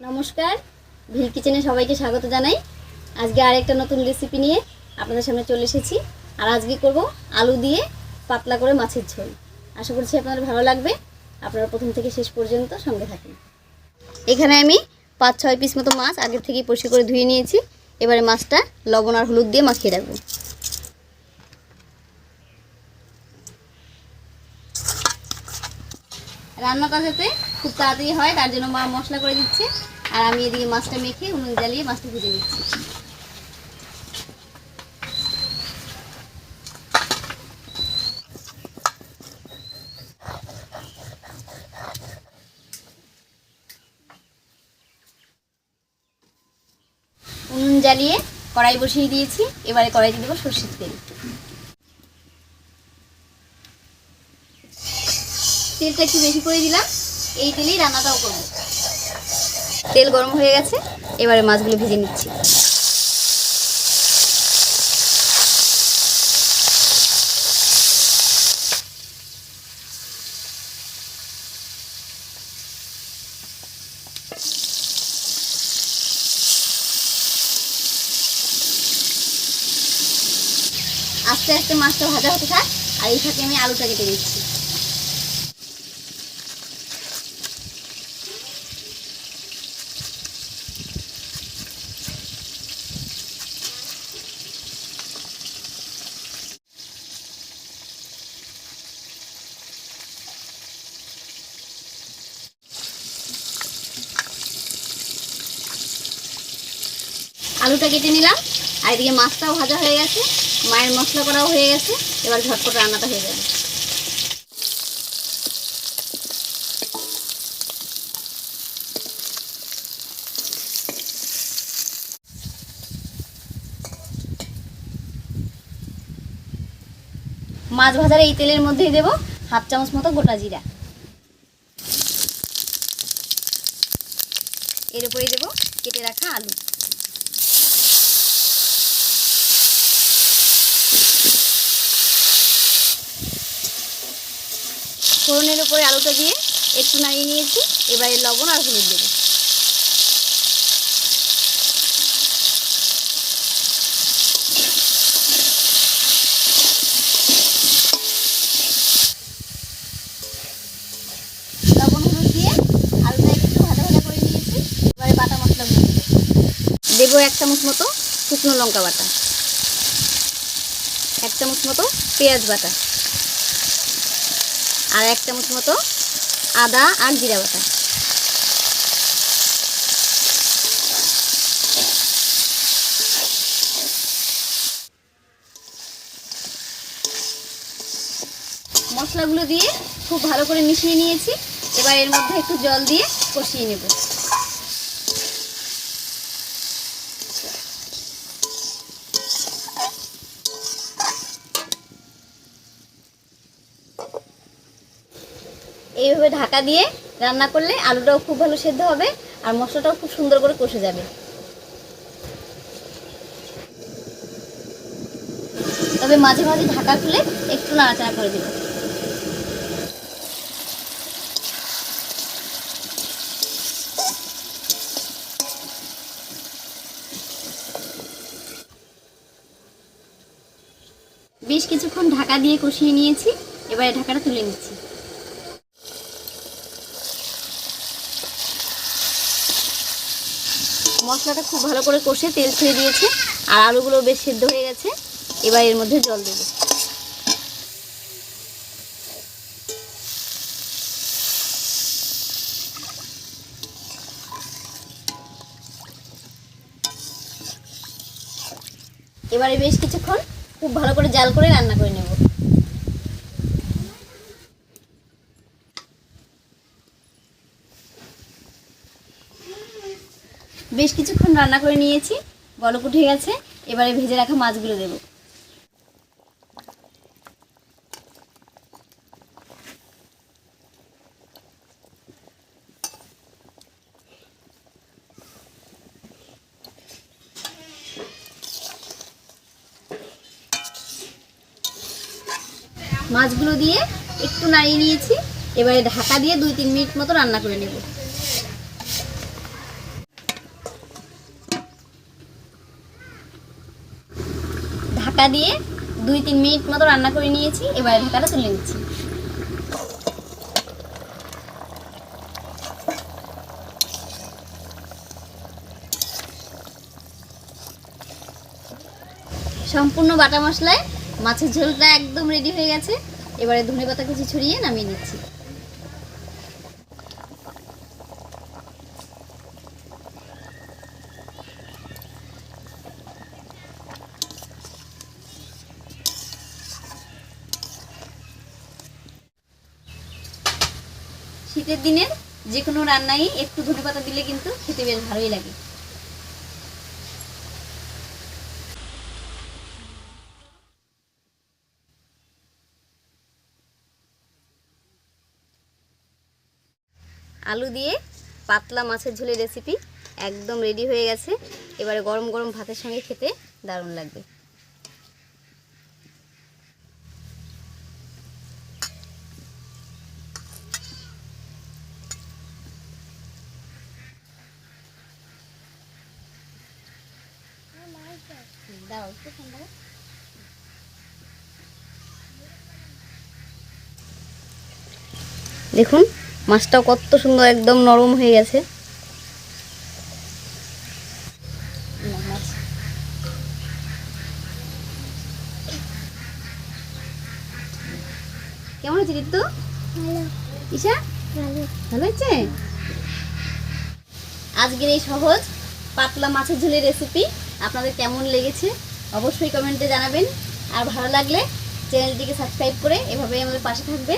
নমস্কার। ভিল কিচেনে সবাইকে স্বাগত জানাই। আজকে আরেকটা নতুন রেসিপি নিয়ে আপনাদের সামনে চলে এসেছি। আর আজকে করব আলু দিয়ে পাতলা করে মাছের ঝোল। আশা করছি আপনাদের ভালো লাগবে। আপনারা প্রথম থেকে শেষ পর্যন্ত সঙ্গে থাকেন। এখানে আমি পাঁচ, ছয় পিস মতো মাছ আগের থেকেই পরিষ্কার করে ধুয়ে নিয়েছি। এবারে মাছটা লবণ আর হলুদ দিয়ে মাখিয়ে রাখব। রান্নাটা যাতে খুব তাড়াতাড়ি হয়, তার জন্য মা মশলা করে দিচ্ছে। আর আমি এদিকে মাছটা মেখে উনুন জ্বালিয়ে মাছটা ভেজে নিচ্ছি। উনুন জ্বালিয়ে কড়াই বসিয়ে দিয়েছি, এবারে কড়াইতে দেবো সর্ষের তেল। তেলটা একটু বেশি করে দিলাম। এই তেলেই রান্নাটাও করব। তেল গরম হয়ে গেছে, এবারে মাছগুলো ভেজে নিচ্ছি। আস্তে আস্তে মাছটা ভাজা হতে থাক, আর এই ফাঁকে আমি আলুটা কেটে দিচ্ছি আলুটা কেটে নিলাম। আর এদিকে মাছটাও ভাজা হয়ে গেছে, মায়ের মশলা করাও হয়ে গেছে, এবার ঝটপট রান্নাটা হয়ে যাবে। মাছ ভাজার এই তেলের মধ্যেই দেবো হাফ চামচ মতো গোটা জিরা। এর উপরে দেবো কেটে রাখা আলু। ফোড়নের উপরে আলুটা দিয়ে একটু নাড়িয়ে নিয়েছি, এবারে লবণ আর হলুদ দেবো। লবণ হলুদ দিয়ে আলুটা একটু করে নিয়েছি, এবারে দেবো এক চামচ মতো শুকনো লঙ্কা বাটা। এক চামচ মতো পেঁয়াজ বাটা আর এক চামচ মতো আদা আর জিরা বাটা। মশলাগুলো দিয়ে খুব ভালো করে মিশিয়ে নিয়েছি। এবার এর মধ্যে একটু জল দিয়ে কষিয়ে নেব। এইভাবে ঢাকা দিয়ে রান্না করলে আলুটাও খুব ভালো সেদ্ধ হবে আর মশলাটাও খুব সুন্দর করে কষে যাবে। তবে মাঝে মাঝে ঢাকা খুলে একটু নাড়াচাড়া করে দেবো। বেশ কিছুক্ষণ ঢাকা দিয়ে কষিয়ে নিয়েছি, এবারে ঢাকাটা তুলে নিচ্ছি। মশলাটা খুব ভালো করে কষে তেল ছেড়ে দিয়েছে। আর আলুগুলো বেশ সেদ্ধ হয়ে গেছে। এবার এর মধ্যে জল দেবো। এবারে বেশ কিছুক্ষণ খুব ভালো করে জাল করে রান্না করে নেব। বেশ কিছুক্ষণ রান্না করে নিয়েছি। বলক উঠে গেছে। এবারে ভেজে রাখা মাছগুলো দেবো। মাছগুলো দিয়ে একটু নাড়িয়ে নিয়েছি। এবারে ঢাকা দিয়ে দুই তিন মিনিট মতো রান্না করে নেব। ঢাকা দিয়ে দুই, তিন মিনিট মতো রান্না করে নিয়েছি। এবারে ঢাকাটা তুলে নিচ্ছি। সম্পূর্ণ বাটা মশলায় মাছের ঝোলটা একদম রেডি হয়ে গেছে। এবারে ধনে পাতা কুচি ছড়িয়ে নামিয়ে নিচ্ছি। শীতের দিনের যে কোনো রান্নাই একটু ধনে পাতা দিলে কিন্তু খেতে বেশ ভালোই লাগে। আলু দিয়ে পাতলা মাছের ঝোলের রেসিপি একদম রেডি হয়ে গেছে। এবারে গরম গরম ভাতের সঙ্গে খেতে দারুণ লাগবে। দাও একটু ঠান্ডা দেখুন মাছটাও কত সুন্দর একদম নরম হয়ে গেছে। কেমন হয়েছে ঋতু? ঈশা? ভালো। হয়েছে? আজকের এই সহজ পাতলা মাছের ঝোলের রেসিপি আপনাদের কেমন লেগেছে অবশ্যই কমেন্টে জানাবেন। আর ভালো লাগলে চ্যানেলটিকে সাবস্ক্রাইব করে এভাবেই আমাদের পাশে থাকবে।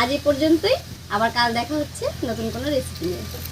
আজ এ পর্যন্তই, আবার কাল দেখা হচ্ছে নতুন কোনো রেসিপি নিয়ে।